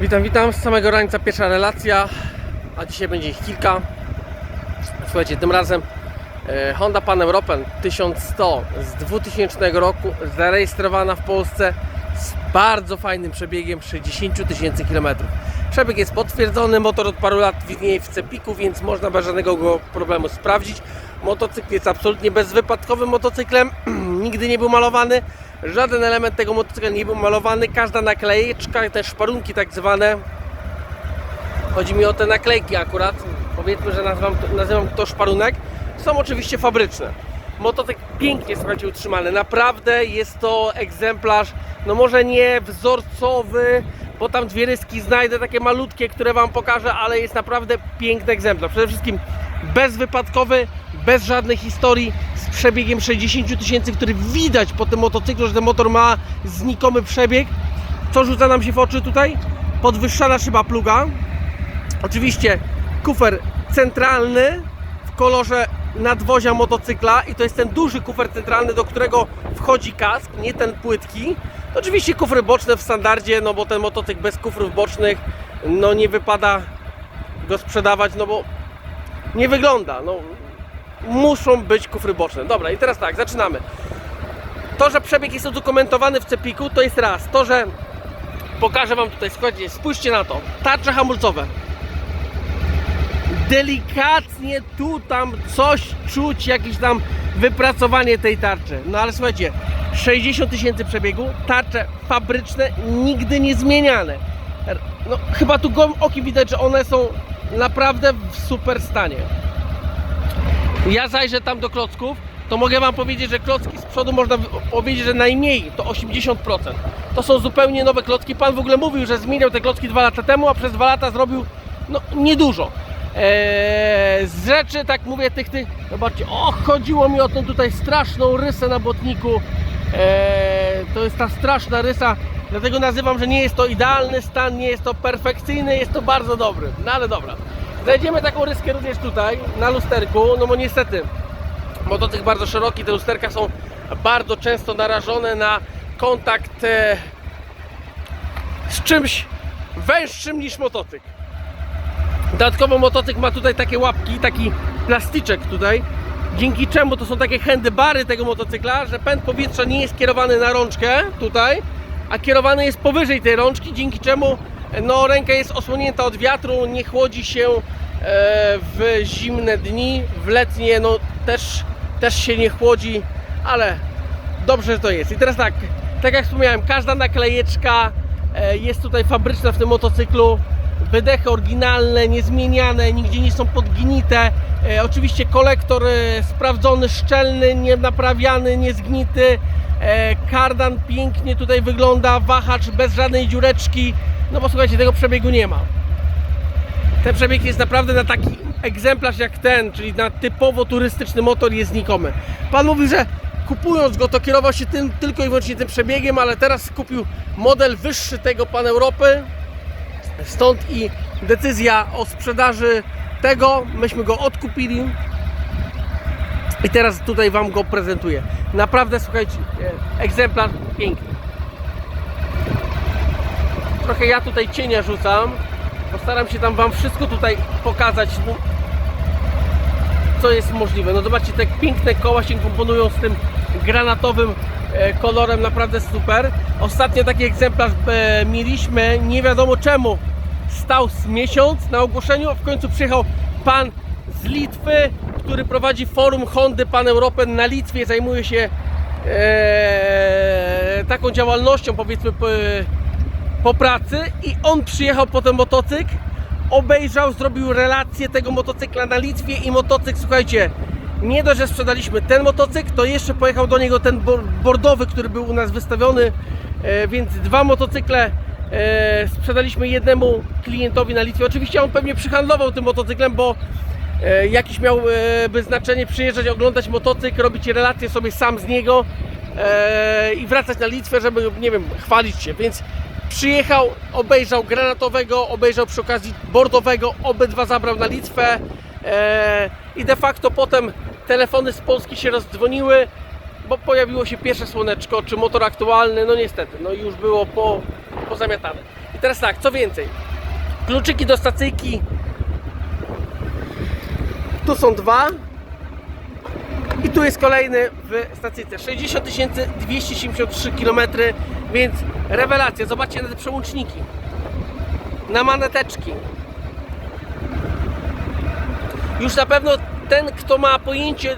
Witam, witam. Z samego rańca pierwsza relacja, a dzisiaj będzie ich kilka. Słuchajcie, tym razem e, Honda Pan Europen 1100 z 2000 roku, zarejestrowana w Polsce z bardzo fajnym przebiegiem 60 tysięcy kilometrów. Przebieg jest potwierdzony, motor od paru lat widnieje w cepiku, więc można bez żadnego go problemu sprawdzić. Motocykl jest absolutnie bezwypadkowym motocyklem, nigdy nie był malowany. Żaden element tego motocykla nie był malowany, każda naklejeczka, te szparunki tak zwane, chodzi mi o te naklejki akurat, powiedzmy, że nazywam, nazywam to szparunek, są oczywiście fabryczne. Motocykl pięknie, słuchajcie, utrzymany, naprawdę jest to egzemplarz, no może nie wzorcowy, bo tam dwie ryski znajdę, takie malutkie, które Wam pokażę, ale jest naprawdę piękny egzemplarz. Przede wszystkim bezwypadkowy, bez żadnej historii, z przebiegiem 60 tysięcy, który widać po tym motocyklu, że ten motor ma znikomy przebieg. Co rzuca nam się w oczy tutaj? Podwyższana szyba pluga. Oczywiście kufer centralny w kolorze nadwozia motocykla i to jest ten duży kufer centralny, do którego wchodzi kask, nie ten płytki. Oczywiście kufry boczne w standardzie, no bo ten motocykl bez kufrów bocznych no nie wypada go sprzedawać, no bo nie wygląda. No, muszą być kufry boczne. Dobra, i teraz tak, zaczynamy. To, że przebieg jest udokumentowany w Cepiku, to jest raz. To, że pokażę Wam tutaj, słuchajcie, spójrzcie na to. Tarcze hamulcowe. Delikatnie tu tam coś czuć, jakieś tam wypracowanie tej tarczy. No ale słuchajcie, 60 tysięcy przebiegu, tarcze fabryczne, nigdy nie zmieniane. No chyba tu gołym okiem widać, że one są naprawdę w super stanie. Ja zajrzę tam do klocków, to mogę Wam powiedzieć, że klocki z przodu można powiedzieć, że najmniej to 80%. To są zupełnie nowe klocki. Pan w ogóle mówił, że zmieniał te klocki dwa lata temu, a przez dwa lata zrobił no, niedużo. Eee, z rzeczy, tak mówię, tych, tych, zobaczcie, o, chodziło mi o tą tutaj straszną rysę na botniku. Eee, to jest ta straszna rysa, dlatego nazywam, że nie jest to idealny stan, nie jest to perfekcyjny, jest to bardzo dobry. No ale dobra. Znajdziemy taką ryskę również tutaj, na lusterku, no bo niestety motocykl bardzo szeroki, te lusterka są bardzo często narażone na kontakt e, z czymś węższym niż motocykl. Dodatkowo motocykl ma tutaj takie łapki, taki plastyczek tutaj, dzięki czemu to są takie handybary tego motocykla, że pęd powietrza nie jest kierowany na rączkę tutaj, a kierowany jest powyżej tej rączki, dzięki czemu no, ręka jest osłonięta od wiatru, nie chłodzi się e, w zimne dni, w letnie no, też, też się nie chłodzi, ale dobrze, że to jest. I teraz tak, tak jak wspomniałem, każda naklejeczka e, jest tutaj fabryczna w tym motocyklu. Wydechy oryginalne, niezmieniane, nigdzie nie są podginite. E, oczywiście kolektor sprawdzony, szczelny, nie naprawiany, nie zgnity. E, kardan pięknie tutaj wygląda, wahacz bez żadnej dziureczki. No bo słuchajcie, tego przebiegu nie ma. Ten przebieg jest naprawdę na taki egzemplarz jak ten, czyli na typowo turystyczny motor jest znikomy. Pan mówi, że kupując go to kierował się tym, tylko i wyłącznie tym przebiegiem, ale teraz kupił model wyższy tego Pan Europy. Stąd i decyzja o sprzedaży tego. Myśmy go odkupili. I teraz tutaj Wam go prezentuję. Naprawdę, słuchajcie, e, egzemplarz piękny. Trochę ja tutaj cienia rzucam. Postaram się tam Wam wszystko tutaj pokazać, co jest możliwe. No zobaczcie, te piękne koła się komponują z tym granatowym e, kolorem, naprawdę super. Ostatnio taki egzemplarz e, mieliśmy, nie wiadomo czemu, stał z miesiąc na ogłoszeniu, a w końcu przyjechał pan z Litwy, który prowadzi forum Hondy Pan Europen na Litwie, zajmuje się e, taką działalnością, powiedzmy, po, po pracy i on przyjechał po ten motocykl, obejrzał, zrobił relację tego motocykla na Litwie i motocykl, słuchajcie, nie dość, że sprzedaliśmy ten motocykl, to jeszcze pojechał do niego ten bor- bordowy, który był u nas wystawiony, e, więc dwa motocykle e, sprzedaliśmy jednemu klientowi na Litwie. Oczywiście on pewnie przyhandlował tym motocyklem, bo jakiś miał e, znaczenie przyjeżdżać, oglądać motocykl, robić relacje sobie sam z niego e, i wracać na Litwę, żeby, nie wiem, chwalić się, więc przyjechał, obejrzał granatowego, obejrzał przy okazji bordowego, obydwa zabrał na Litwę e, i de facto potem telefony z Polski się rozdzwoniły, bo pojawiło się pierwsze słoneczko, czy motor aktualny, no niestety, no już było po, pozamiatane. I teraz tak, co więcej, kluczyki do stacyjki tu są dwa. I tu jest kolejny w stacyjce. 60 273 km więc rewelacja, zobaczcie na te przełączniki. Na maneteczki już na pewno ten, kto ma pojęcie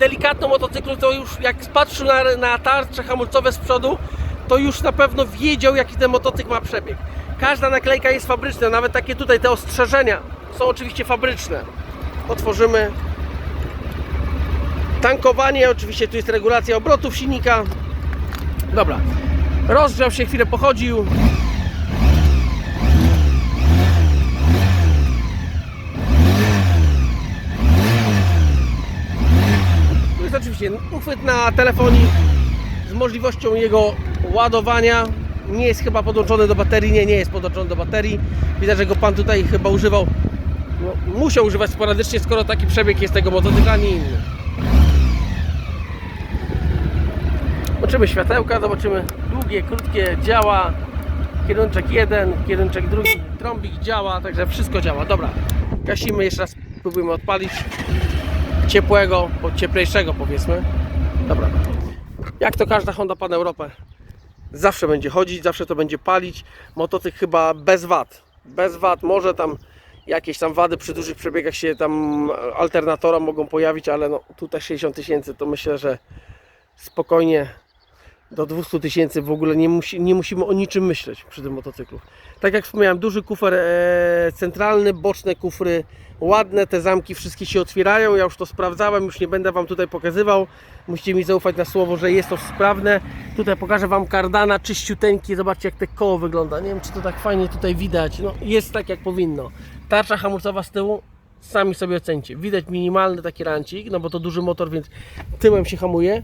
delikatne o motocyklu, to już jak patrzył na, na tarcze hamulcowe z przodu, to już na pewno wiedział, jaki ten motocykl ma przebieg. Każda naklejka jest fabryczna, nawet takie tutaj te ostrzeżenia są oczywiście fabryczne. Otworzymy. Tankowanie, oczywiście tu jest regulacja obrotów silnika. Dobra, rozgrzał się, chwilę pochodził. Tu jest oczywiście uchwyt na telefonik z możliwością jego ładowania. Nie jest chyba podłączony do baterii, nie, nie jest podłączony do baterii. Widać, że go pan tutaj chyba używał, musiał używać sporadycznie, skoro taki przebieg jest tego motocykla, nie inny. Zobaczymy światełka, zobaczymy długie, krótkie, działa. Kierunczek jeden, kierunczek drugi, trąbik działa, także wszystko działa. Dobra, gasimy jeszcze raz, próbujemy odpalić ciepłego, bądź cieplejszego powiedzmy. Dobra. Jak to każda Honda Pan Europę. Zawsze będzie chodzić, zawsze to będzie palić. Motocykl chyba bez wad. Bez wad, może tam jakieś tam wady przy dużych przebiegach się tam alternatora mogą pojawić, ale no tutaj 60 tysięcy to myślę, że spokojnie do 200 tysięcy w ogóle nie, musi, nie musimy o niczym myśleć przy tym motocyklu. Tak jak wspomniałem, duży kufer e, centralny, boczne kufry ładne, te zamki wszystkie się otwierają. Ja już to sprawdzałem, już nie będę Wam tutaj pokazywał. Musicie mi zaufać na słowo, że jest to sprawne. Tutaj pokażę Wam kardana czyściuteńki. Zobaczcie jak te koło wygląda. Nie wiem czy to tak fajnie tutaj widać. No, jest tak jak powinno. Tarcza hamulcowa z tyłu sami sobie ocencie. Widać minimalny taki rancik, no bo to duży motor, więc tyłem się hamuje.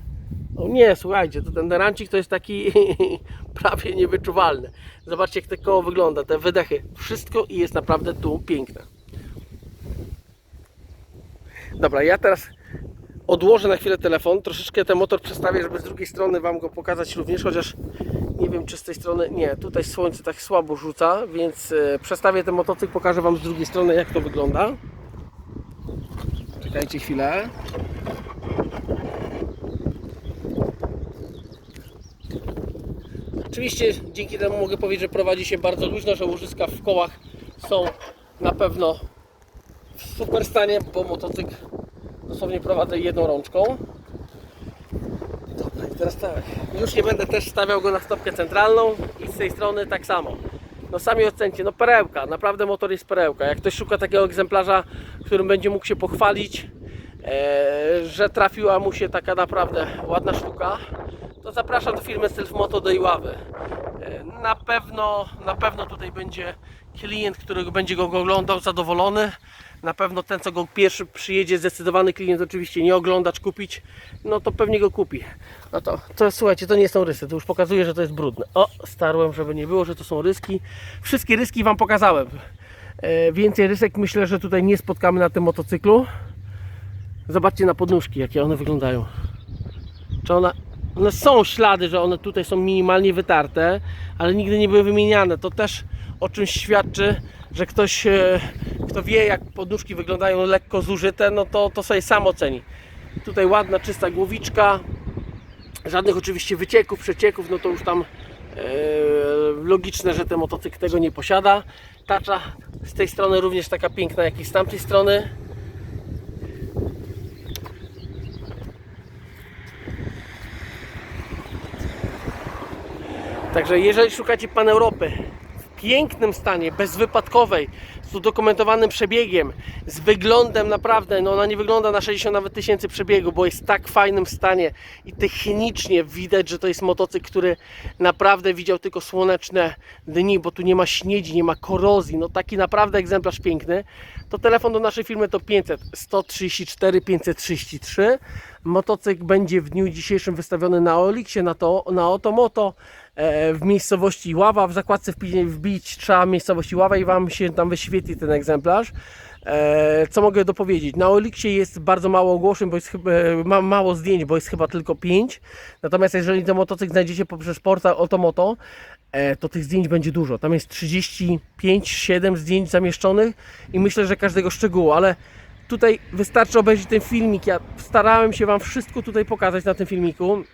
O nie, słuchajcie, to ten rancik to jest taki prawie niewyczuwalny. Zobaczcie jak te koło wygląda, te wydechy. Wszystko i jest naprawdę tu piękne. Dobra, ja teraz odłożę na chwilę telefon, troszeczkę ten motor przestawię, żeby z drugiej strony Wam go pokazać również, chociaż nie wiem czy z tej strony, nie, tutaj słońce tak słabo rzuca, więc e, przestawię ten motocykl, pokażę Wam z drugiej strony jak to wygląda. Czekajcie chwilę. Oczywiście dzięki temu mogę powiedzieć, że prowadzi się bardzo luźno, że łożyska w kołach są na pewno w super stanie, bo motocykl dosłownie prowadzę jedną rączką. Dobra, i teraz tak. Już nie będę też stawiał go na stopkę centralną i z tej strony tak samo. No sami ocencie, no perełka, naprawdę motor jest perełka. Jak ktoś szuka takiego egzemplarza, którym będzie mógł się pochwalić, e, że trafiła mu się taka naprawdę ładna sztuka, to zapraszam do firmy Self Moto do Iławy. E, Na pewno, na pewno tutaj będzie klient, który będzie go oglądał zadowolony. Na pewno ten, co go pierwszy przyjedzie, zdecydowany klient oczywiście nie oglądacz kupić, no to pewnie go kupi. No to, to słuchajcie, to nie są rysy, to już pokazuje, że to jest brudne. O, starłem, żeby nie było, że to są ryski. Wszystkie ryski Wam pokazałem. E, więcej rysek myślę, że tutaj nie spotkamy na tym motocyklu. Zobaczcie na podnóżki, jakie one wyglądają. Czy one, one są ślady, że one tutaj są minimalnie wytarte, ale nigdy nie były wymieniane. To też o czymś świadczy, że ktoś, e, kto wie jak podnóżki wyglądają lekko zużyte, no to, to sobie sam oceni. Tutaj ładna, czysta głowiczka, żadnych oczywiście wycieków, przecieków, no to już tam e, logiczne, że ten motocykl tego nie posiada. Tacza z tej strony również taka piękna, jak i z tamtej strony. Także jeżeli szukacie Pan Europy w pięknym stanie, bezwypadkowej, z udokumentowanym przebiegiem, z wyglądem naprawdę, no ona nie wygląda na 60 nawet tysięcy przebiegu, bo jest w tak fajnym stanie i technicznie widać, że to jest motocykl, który naprawdę widział tylko słoneczne dni, bo tu nie ma śniegi, nie ma korozji, no taki naprawdę egzemplarz piękny. To telefon do naszej firmy to 500 134 533. Motocykl będzie w dniu dzisiejszym wystawiony na Olixie, na, to, na Otomoto w miejscowości Ława. W zakładce wbić trzeba miejscowości Ława i Wam się tam wyświetli ten egzemplarz. E, co mogę dopowiedzieć? Na Olixie jest bardzo mało ogłoszeń, bo jest chyba, ma mało zdjęć, bo jest chyba tylko 5. Natomiast jeżeli ten motocykl znajdziecie poprzez portal Otomoto, e, to tych zdjęć będzie dużo. Tam jest 35-7 zdjęć zamieszczonych i myślę, że każdego szczegółu, ale tutaj wystarczy obejrzeć ten filmik. Ja starałem się Wam wszystko tutaj pokazać na tym filmiku,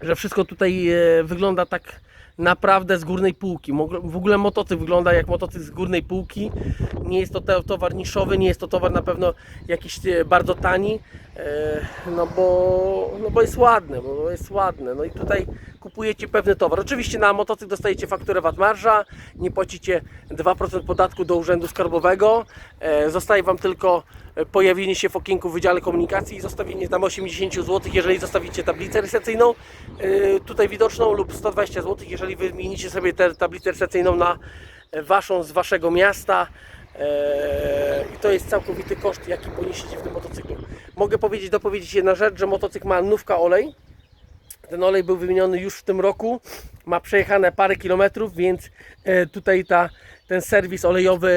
że wszystko tutaj e, wygląda tak naprawdę z górnej półki. W ogóle motocykl wygląda jak motocykl z górnej półki. Nie jest to towar niszowy, nie jest to towar na pewno jakiś e, bardzo tani, e, no bo, no bo jest ładny, bo jest ładny. No i tutaj kupujecie pewny towar. Oczywiście na motocykl dostajecie fakturę VAT marża, nie płacicie 2% podatku do Urzędu Skarbowego. Zostaje Wam tylko pojawienie się w okienku w Wydziale Komunikacji i zostawienie tam 80 zł, jeżeli zostawicie tablicę rejestracyjną e, tutaj widoczną lub 120 zł, jeżeli wymienicie sobie tę tablicę rejestracyjną na e, Waszą z Waszego miasta. E, I to jest całkowity koszt, jaki poniesiecie w tym motocyklu. Mogę powiedzieć, dopowiedzieć jedna rzecz, że motocykl ma nówka olej. Ten olej był wymieniony już w tym roku. Ma przejechane parę kilometrów, więc e, tutaj ta, ten serwis olejowy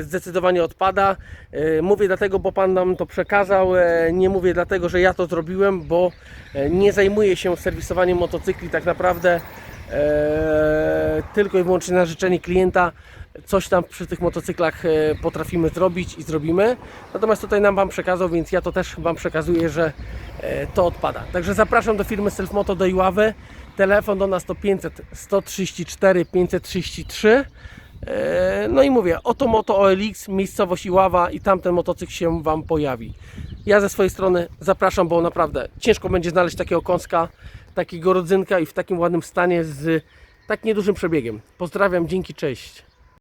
zdecydowanie odpada. E, Mówię dlatego, bo Pan nam to przekazał. E, Nie mówię dlatego, że ja to zrobiłem, bo e, nie zajmuję się serwisowaniem motocykli tak naprawdę tylko i wyłącznie na życzenie klienta. Coś tam przy tych motocyklach potrafimy zrobić i zrobimy. Natomiast tutaj nam Wam przekazał, więc ja to też Wam przekazuję, że to odpada. Także zapraszam do firmy Selfmoto do Iławy. Telefon do nas to 500 134 533. E, No i mówię, oto Moto OLX, miejscowość Iława i tamten motocykl się Wam pojawi. Ja ze swojej strony zapraszam, bo naprawdę ciężko będzie znaleźć takiego kąska, takiego rodzynka i w takim ładnym stanie z tak niedużym przebiegiem. Pozdrawiam, dzięki, cześć.